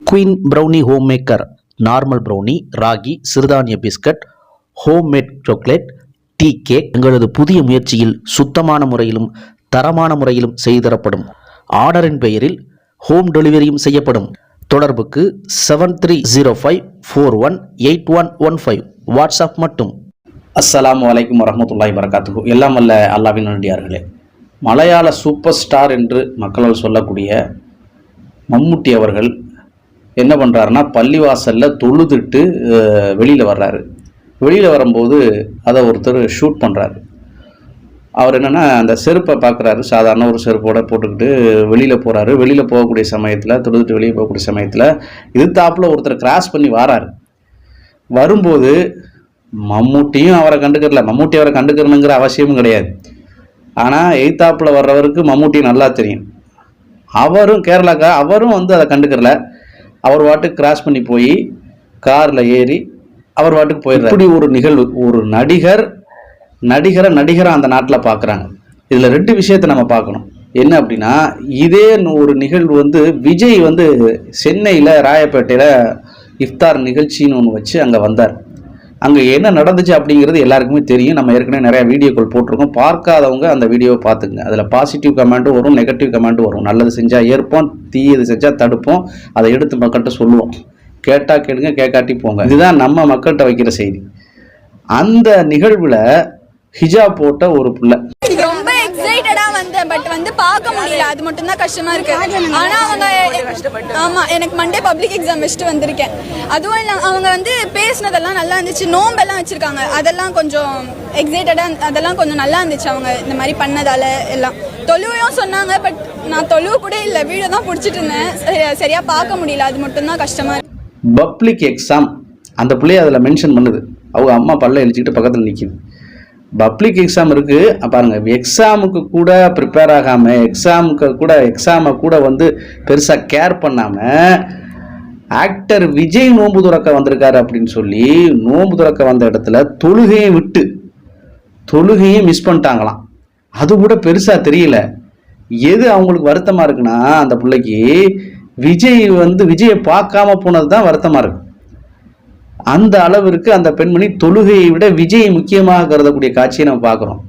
Queen brownie home maker normal brownie ragi சிறுதானிய biscuit homemade chocolate tea cake எங்களது புதிய முயற்சியில் சுத்தமான முறையிலும் தரமான முறையிலும் செய்து தரப்படும். ஆர்டரின் பெயரில் ஹோம் டெலிவரியும் செய்யப்படும். தொடர்புக்கு seven three zero five four one eight one one five WhatsApp மட்டும். அஸ்ஸலாமு வலைக்கம் வரமத்துல்லாய் வரகாத்துஹு எல்லாம் அல்ல அல்லாவின் நன்றியார்களே. மலையாள சூப்பர் ஸ்டார் என்று மக்களால் சொல்லக்கூடிய மம்முட்டி அவர்கள் என்ன பண்ணுறாருன்னா பள்ளிவாசலில் தொழுதுட்டு வெளியில் வர்றாரு. வெளியில் வரும்போது அதை ஒருத்தர் ஷூட் பண்ணுறாரு அவர் என்னென்னா அந்த செருப்பை பார்க்குறாரு சாதாரண ஒரு செருப்போட போட்டுக்கிட்டு வெளியில் போகிறாரு வெளியில் போகக்கூடிய சமயத்தில் தொழுதுட்டு வெளியே போகக்கூடிய சமயத்தில் இது தாப்பில் ஒருத்தர் கிராஸ் பண்ணி வாராரு. வரும்போது மம்முட்டியும் அவரை கண்டுக்கிறல. மம்முட்டி அவரை கண்டுக்கிறணுங்கிற அவசியமும் கிடையாது. ஆனால் எய்த்தாப்பில் வர்றவருக்கு மம்முட்டி நல்லா தெரியும். அவரும் கேரளாக்கா அவரும் வந்து அதை கண்டுக்கிறல. அவர் வாட்டுக்கு கிராஸ் பண்ணி போய் காரில் ஏறி அவர் வாட்டுக்கு போயிடுறாரு. இப்படி ஒரு நிகழ்வு ஒரு நடிகர் நடிகரை நடிகரை அந்த நாட்டில் பார்க்குறாங்க இதில் ரெண்டு விஷயத்தை நம்ம பார்க்கணும். என்ன அப்படின்னா இதே ஒரு நிகழ்வு வந்து விஜய் வந்து சென்னையில் ராயப்பேட்டையில் இஃப்தார் நிகழ்ச்சின்னு ஒன்று வச்சு அங்கே வந்தார். அங்கே என்ன நடந்துச்சு அப்படிங்கிறது எல்லாருக்குமே தெரியும். நம்ம ஏற்கனவே நிறைய வீடியோக்கள் போட்டிருக்கோம். பார்க்காதவங்க அந்த வீடியோவை பார்த்துங்க அதில் பாசிட்டிவ் கமெண்ட்டும் வரும் நெகட்டிவ் கமெண்ட்டும் வரும். நல்லது செஞ்சால் ஏற்போம் தீயது செஞ்சால் தடுப்போம். அதை எடுத்து மக்கள்கிட்ட சொல்லுவோம். கேட்டால் கேளுங்க கேட்காட்டி போங்க. இதுதான் நம்ம மக்கள்கிட்ட வைக்கிற செய்தி. அந்த நிகழ்வில் ஹிஜா போட்ட ஒரு பிள்ளை. எக்ஸைட்டடா வந்தேன் பட் வந்து பார்க்க முடியல. அது மட்டும் தான் கஷ்டமா இருக்கு. ஆனா அவங்க ஆமா எனக்கு மண்டே பப்ளிக் எக்ஸாம் வச்சுட்டு வந்திருக்கேன். அதுவும் இல்ல அவங்க வந்து பேசினதெல்லாம் நல்லா இருந்துச்சு. நோம்பெல்லாம் வச்சிருக்காங்க. அதெல்லாம் கொஞ்சம் எக்ஸைட்டடா அதெல்லாம் கொஞ்சம் நல்லா இருந்துச்சு அவங்க இந்த மாதிரி பண்ணதால எல்லாம். தொழுவையும் சொன்னாங்க பட் நான் தொழுவு கூட இல்ல. வீடியோ தான் பிடிச்சிட்டு இருந்தேன். சரியா பார்க்க முடியல. அது மட்டும் தான் கஷ்டமா இருக்கு. பப்ளிக் எக்ஸாம் அந்த பிள்ளைய அதில் மென்ஷன் பண்ணுது. அவங்க அம்மா பல்ல எழுச்சிக்கிட்டு பக்கத்தில் நிற்கிது பப்ளிக் எக்ஸாம் இருக்குது பாருங்க எக்ஸாமுக்கு கூட ப்ரிப்பேர் ஆகாமல் எக்ஸாமுக்கு கூட எக்ஸாமை கூட வந்து பெருசாக கேர் பண்ணாமல் ஆக்டர் விஜய் நோன்பு துறக்க வந்திருக்காரு அப்படின்னு சொல்லி நோன்பு துறக்க வந்த இடத்துல தொழுகையை விட்டு தொழுகையும் மிஸ் பண்ணிட்டாங்களாம். அது கூட பெருசாக தெரியல. எது அவங்களுக்கு வருத்தமாக இருக்குன்னா அந்த பிள்ளைக்கு விஜய் வந்து விஜயை பார்க்காம போனது தான் வருத்தமாக இருக்கு. அந்த அளவிற்கு அந்த பெண்மணி தொழுகையை விட விஜயை முக்கியமாக கருதக்கூடிய காட்சியை நம்ம பார்க்குறோம்.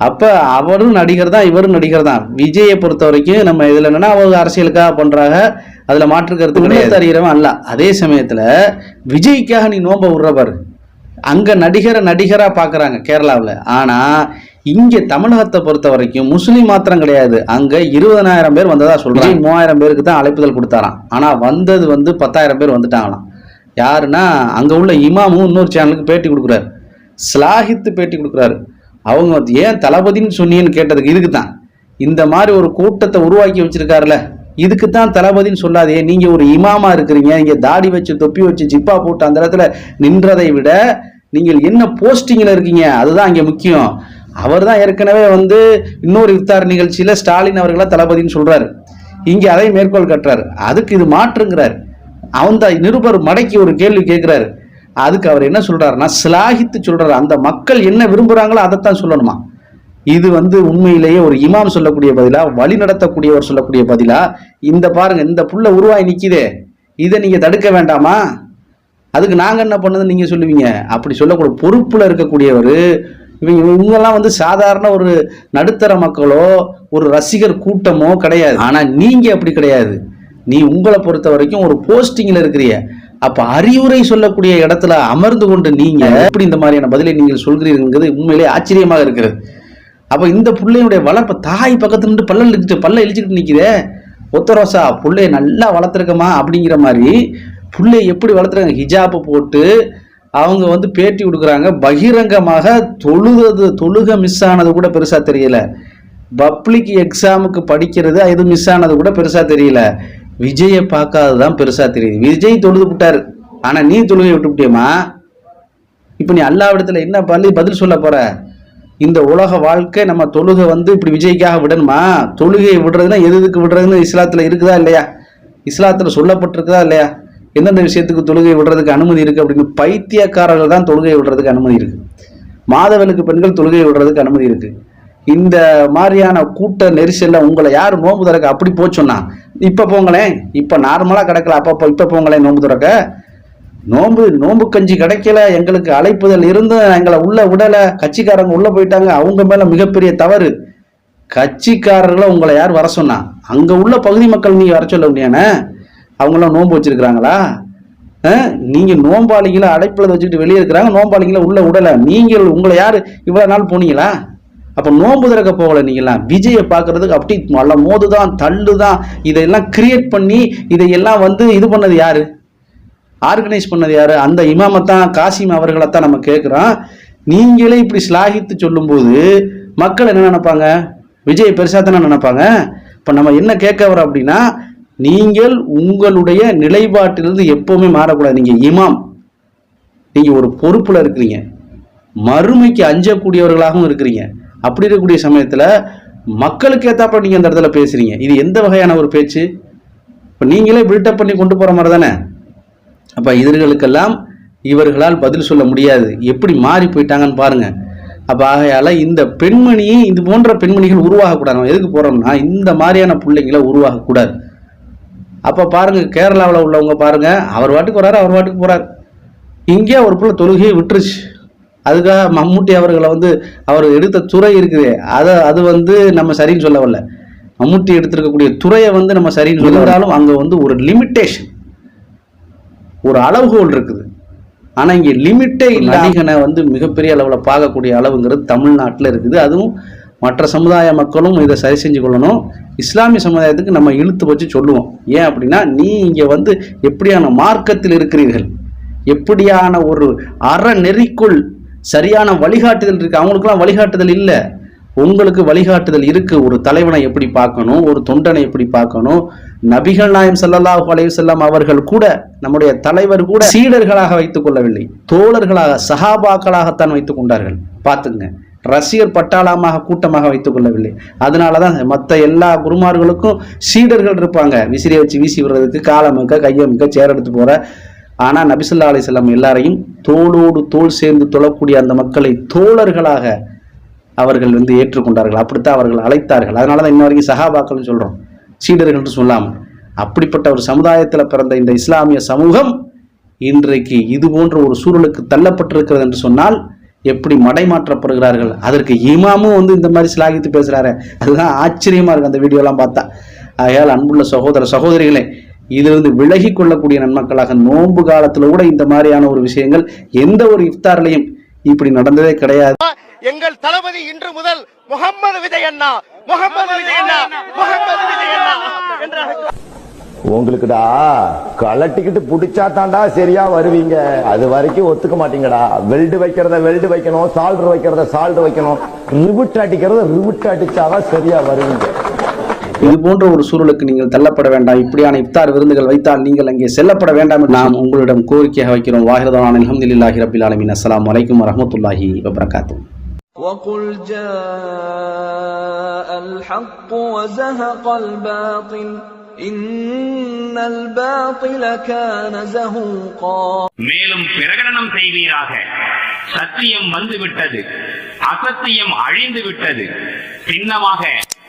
அப்போ அவரும் நடிகர் தான் இவரும் நடிகர் தான். விஜயை பொறுத்த வரைக்கும் நம்ம இதில் என்னன்னா அவங்க அரசியலுக்காக பண்ணுறாங்க அதில் மாற்று கருத்து கிடையாது. அறிகிறவன் அல்ல. அதே சமயத்தில் விஜய்க்காக நீ நோம்ப விடுற பாரு. அங்கே நடிகரை நடிகராக பார்க்குறாங்க கேரளாவில். ஆனால் இங்கே தமிழகத்தை பொறுத்த வரைக்கும் முஸ்லீம் மாத்திரம் கிடையாது. அங்கே இருபதனாயிரம் பேர் வந்ததா சொல்கிறாங்க மூவாயிரம் பேருக்கு தான் அழைப்புதல் கொடுத்தாராம். ஆனால் வந்தது வந்து பத்தாயிரம் பேர் வந்துட்டாங்களாம். யாருன்னா அங்கே உள்ள இமாமும் இன்னொரு சேனலுக்கு பேட்டி கொடுக்குறாரு. ஸ்லாஹித்து பேட்டி கொடுக்குறாரு. அவங்க ஏன் தளபதின்னு சொன்னீங்கன்னு கேட்டதுக்கு இதுக்கு தான் இந்த மாதிரி ஒரு கூட்டத்தை உருவாக்கி வச்சிருக்காருல இதுக்கு தான் தளபதின்னு சொல்லாதே. நீங்கள் ஒரு இமாமா இருக்கிறீங்க இங்கே தாடி வச்சு தொப்பி வச்சு ஜிப்பா போட்டு அந்த இடத்துல நின்றதை விட நீங்கள் என்ன போஸ்டிங்கில் இருக்கீங்க? அதுதான் இங்கே முக்கியம். அவர் தான் ஏற்கனவே வந்து இன்னொரு இஃப்தார் நிகழ்ச்சியில் ஸ்டாலின் அவர்களாக தளபதின்னு சொல்கிறாரு இங்கே அதை மேற்கோள் கட்டுறாரு. அதுக்கு இது மாற்றுங்கிறார். அந்த நிருபர் மடக்கி ஒரு கேள்வி கேட்குறாரு அதுக்கு அவர் என்ன சொல்கிறாருன்னா சிலாகித்து சொல்கிறாரு அந்த மக்கள் என்ன விரும்புகிறாங்களோ அதைத்தான் சொல்லணுமா? இது வந்து உண்மையிலேயே ஒரு இமாம் சொல்லக்கூடிய பதிலாக வழி நடத்தக்கூடியவர் சொல்லக்கூடிய பதிலாக இந்த பாருங்கள் இந்த புள்ள உருவாகி நிற்கிதே இதை நீங்கள் தடுக்க வேண்டாமா? அதுக்கு நாங்கள் என்ன பண்ணதுன்னு நீங்கள் சொல்லுவீங்க? அப்படி சொல்லக்கூடிய பொறுப்பில் இருக்கக்கூடியவர் இவங்க இவங்கெல்லாம் வந்து சாதாரண ஒரு நடுத்தர மக்களோ ஒரு ரசிகர் கூட்டமோ கிடையாது. ஆனால் நீங்கள் அப்படி கிடையாது. நீ உங்களை பொறுத்த வரைக்கும் ஒரு போஸ்டிங்ல இருக்கிறீங்க அப்ப அறிவுரை சொல்லக்கூடிய இடத்துல அமர்ந்து கொண்டு நீங்க எப்படி இந்த மாதிரியான பதிலை நீங்கள் சொல்கிறீர்கள் உண்மையிலே ஆச்சரியமாக இருக்கிறது. அப்ப இந்த பிள்ளையுடைய வளர்ப்ப தாய் பக்கத்துல இருந்து பல்ல இழிச்சிட்டு பல்ல இழிச்சிட்டு நிக்குதே. ஒத்த ரோசா புள்ளைய நல்லா வளர்த்துருக்கமா அப்படிங்கிற மாதிரி புள்ளைய எப்படி வளர்த்துறாங்க ஹிஜாப்பு போட்டு அவங்க வந்து பேட்டி கொடுக்குறாங்க. பகிரங்கமாக தொழுது தொழுக மிஸ் ஆனது கூட பெருசா தெரியல. பப்ளிக் எக்ஸாமுக்கு படிக்கிறது இது மிஸ் ஆனது கூட பெருசா தெரியல. விஜயை பார்க்காததான் பெருசா தெரியுது. விஜய் தொழுது விட்டாரு. ஆனா நீ தொழுகை விட்டு விட்டியம்மா? இப்போ நீ அல்லாவிடத்துல என்ன பண்ணி பதில் சொல்ல போற? இந்த உலக வாழ்க்கை நம்ம தொழுகை வந்து இப்படி விஜய்க்காக விடணுமா? தொழுகையை விடுறதுன்னா எது எதுக்கு விடுறதுன்னு இஸ்லாத்துல இருக்குதா இல்லையா? இஸ்லாத்துல சொல்லப்பட்டிருக்குதா இல்லையா? எந்தெந்த விஷயத்துக்கு தொழுகை விடுறதுக்கு அனுமதி இருக்கு அப்படின்னு பைத்தியக்காரர்கள் தான் தொழுகை விடுறதுக்கு அனுமதி இருக்கு. மாதவனுக்கு பெண்கள் தொழுகை விடுறதுக்கு அனுமதி இருக்கு. இந்த மாதிரியான கூட்ட நெரிசல்ல உங்களை யார் நோம்பு தரக்கு அப்படி போச்சோன்னா இப்போ போங்களேன் இப்போ நார்மலாக கிடக்கல. அப்பப்போ இப்போ போங்களேன் நோன்பு திறக்க. நோன்பு நோன்பு கஞ்சி கிடைக்கல. எங்களுக்கு அழைப்புதல் இருந்தும் எங்களை உள்ள விடலை. கட்சிக்காரங்க உள்ளே போயிட்டாங்க. அவங்க மேலே மிகப்பெரிய தவறு. கட்சிக்காரர்களை உங்களை யார் வர சொன்னா? அங்கே உள்ள பகுதி மக்கள் நீங்கள் வர சொல்ல முடியானே அவங்களாம் நோன்பு வச்சிருக்கிறாங்களா? நீங்கள் நோம்பாளிகளை அடைப்புல வச்சுக்கிட்டு வெளியே இருக்கிறாங்க. நோம்பாளிகளை உள்ளே விடலை. நீங்கள் உங்களை யார்? இவ்வளோ நாள் போனீங்களா? அப்போ நோம்பு திறக்க போகல நீங்களாம் விஜயை பார்க்கறதுக்கு அப்படி மல மோது தான் தள்ளு தான் இதையெல்லாம் கிரியேட் பண்ணி இதையெல்லாம் வந்து இது பண்ணது யார்? ஆர்கனைஸ் பண்ணது யார்? அந்த இமாமத்தான் காசிம் அவர்களைத்தான் நம்ம கேட்குறோம். நீங்களே இப்படி ஸ்லாகித்து சொல்லும்போது மக்கள் என்ன நினைப்பாங்க? விஜய் பெருசாக தானே நினைப்பாங்க? இப்போ நம்ம என்ன கேட்க வரோம் அப்படின்னா நீங்கள் உங்களுடைய நிலைப்பாட்டிலிருந்து எப்போவுமே மாறக்கூடாது. நீங்கள் இமாம். நீங்கள் ஒரு பொறுப்பில் இருக்கிறீங்க. மறுமைக்கு அஞ்சக்கூடியவர்களாகவும் இருக்கிறீங்க. அப்படி இருக்கக்கூடிய சமயத்தில் மக்களுக்கு ஏத்தாப்ப நீங்கள் அந்த இடத்துல பேசுகிறீங்க இது எந்த வகையான ஒரு பேச்சு? இப்போ நீங்களே பில்டப் பண்ணி கொண்டு போகிற மாதிரி தானே அப்போ இதர்களுக்கெல்லாம் இவர்களால் பதில் சொல்ல முடியாது. எப்படி மாறி போயிட்டாங்கன்னு பாருங்கள் அப்போ ஆகையால் இந்த பெண்மணியை இது போன்ற பெண்மணிகள் உருவாகக்கூடாது. நம்ம எதுக்கு போகிறோம்னா இந்த மாதிரியான பிள்ளைங்களை உருவாகக்கூடாது. அப்போ பாருங்கள் கேரளாவில் உள்ளவங்க பாருங்கள் அவர் வாட்டுக்கு வராரு அவர் வாட்டுக்கு போகிறார் இங்கே ஒரு பிள்ளை தொழுகையை விட்டுருச்சு. அதுக்காக மம்முட்டி அவர்களை வந்து அவர் எடுத்த துறை இருக்குது. அதை அது வந்து நம்ம சரின்னு சொல்ல வரல. மம்முட்டி எடுத்திருக்கக்கூடிய துறையை வந்து நம்ம சரின்னு சொல்லிருந்தாலும் அங்கே வந்து ஒரு லிமிட்டேஷன் ஒரு அளவுகோல் இருக்குது. ஆனா இங்க லிமிட்டே நடிகனை வந்து மிகப்பெரிய அளவுல பார்க்கக்கூடிய அளவுங்கிறது தமிழ்நாட்டுல இருக்குது. அதுவும் மற்ற சமுதாய மக்களும் இதை சரி செஞ்சு கொள்ளணும். இஸ்லாமிய சமுதாயத்துக்கு நம்ம இழுத்து வச்சு சொல்லுவோம். ஏன் அப்படின்னா நீ இங்க வந்து எப்படியான மார்க்கத்தில் இருக்கிறீர்கள்? எப்படியான ஒரு அறநெறிக்குள் சரியான வழிகாட்டுதல் இருக்கு. அவங்களுக்குலாம் வழிகாட்டுதல் இல்லை. உங்களுக்கு வழிகாட்டுதல் இருக்கு. ஒரு தலைவனை எப்படி பார்க்கணும்? ஒரு தொண்டனை எப்படி பார்க்கணும்? நபிகள் நாயம் ஸல்லல்லாஹு அலைஹி வஸல்லம் அவர்கள் கூட நம்முடைய தலைவர் கூட சீடர்களாக வைத்துக் கொள்ளவில்லை. தோழர்களாக சகாபாக்களாகத்தான் வைத்துக் கொண்டார்கள். பார்த்துங்க ரசிகர் பட்டாளமாக கூட்டமாக வைத்துக் கொள்ளவில்லை. அதனாலதான் மற்ற எல்லா குருமார்களுக்கும் சீடர்கள் இருப்பாங்க. விசிறியை வச்சு வீசி விடுறதுக்கு காலமுக்க கையமுக்க சேர் எடுத்து போகிற ஆனால் நபிசுல்லா அலிசல்லாம் எல்லாரையும் தோளோடு தோள் சேர்ந்து தொழக்கூடிய அந்த மக்களை தோழர்களாக அவர்கள் வந்து ஏற்றுக்கொண்டார்கள். அப்படித்தான் அவர்கள் அழைத்தார்கள். அதனால தான் இன்ன வரைக்கும் சஹாபாக்கள்னு சொல்கிறோம் சீடர்கள் சொல்லாமல் அப்படிப்பட்ட ஒரு சமுதாயத்தில் பிறந்த இந்த இஸ்லாமிய சமூகம் இன்றைக்கு இது போன்ற ஒரு சூழலுக்கு தள்ளப்பட்டிருக்கிறது என்று சொன்னால் எப்படி மடைமாற்றப்படுகிறார்கள்? அதற்கு இமாமும் வந்து இந்த மாதிரி சிலாகித்து பேசுகிறாரு அதுதான் ஆச்சரியமாக இருக்குது அந்த வீடியோலாம் பார்த்தா. ஆகையால் அன்புள்ள சகோதர சகோதரிகளே இதிலிருந்து விலகி கொள்ளக்கூடிய நன்மக்களாக நோன்பு காலத்துல கூட இந்த மாதிரியான ஒரு விஷயங்கள் எந்த ஒரு இஃப்தார்லையும் இப்படி நடந்ததே கிடையாது. எங்கள் தளபதி இன்று முதல் முகம்மது விஜய் அண்ணா முகம்மது விஜய் அண்ணா முகம்மது விஜய் அண்ணா உங்களுக்குடா கலட்டிக்கிட்டு புடிச்சா தாண்டா சரியா வருவீங்க. அது வரைக்கும் ஒத்துக்க மாட்டீங்கடா. வெல்டு வைக்கிறத வெல்டு வைக்கணும் சால்டர் வைக்கிறத சால்டர் வைக்கணும். ரிவிட் அடிக்கிறத ரிவிட் அடிச்சாதான் சரியா வருவீங்க. இது போன்ற ஒரு சூழலுக்கு நீங்கள் தள்ளப்பட வேண்டாம் இப்படியான இஃப்தார் விருந்துகள் வைத்தால் நீங்கள் அங்கே செல்லப்பட வேண்டாம் என்று நாம் உங்களிடம் கோரிக்கையாக வைக்கிறோம் வாஹிரதான அல்ஹம்துலில்லாஹி ரபில் ஆலமீன் அஸ்ஸலாமு அலைக்கும் வரஹ்மத்துல்லாஹி வபரகாத்துஹு وقل جاء الحق وزهق الباطل إن الباطل كان زهوقا மேலும் பிரகடனம் செய்வீராக சத்தியம் வந்துவிட்டது அசத்தியம் அழிந்து விட்டது சின்னமாக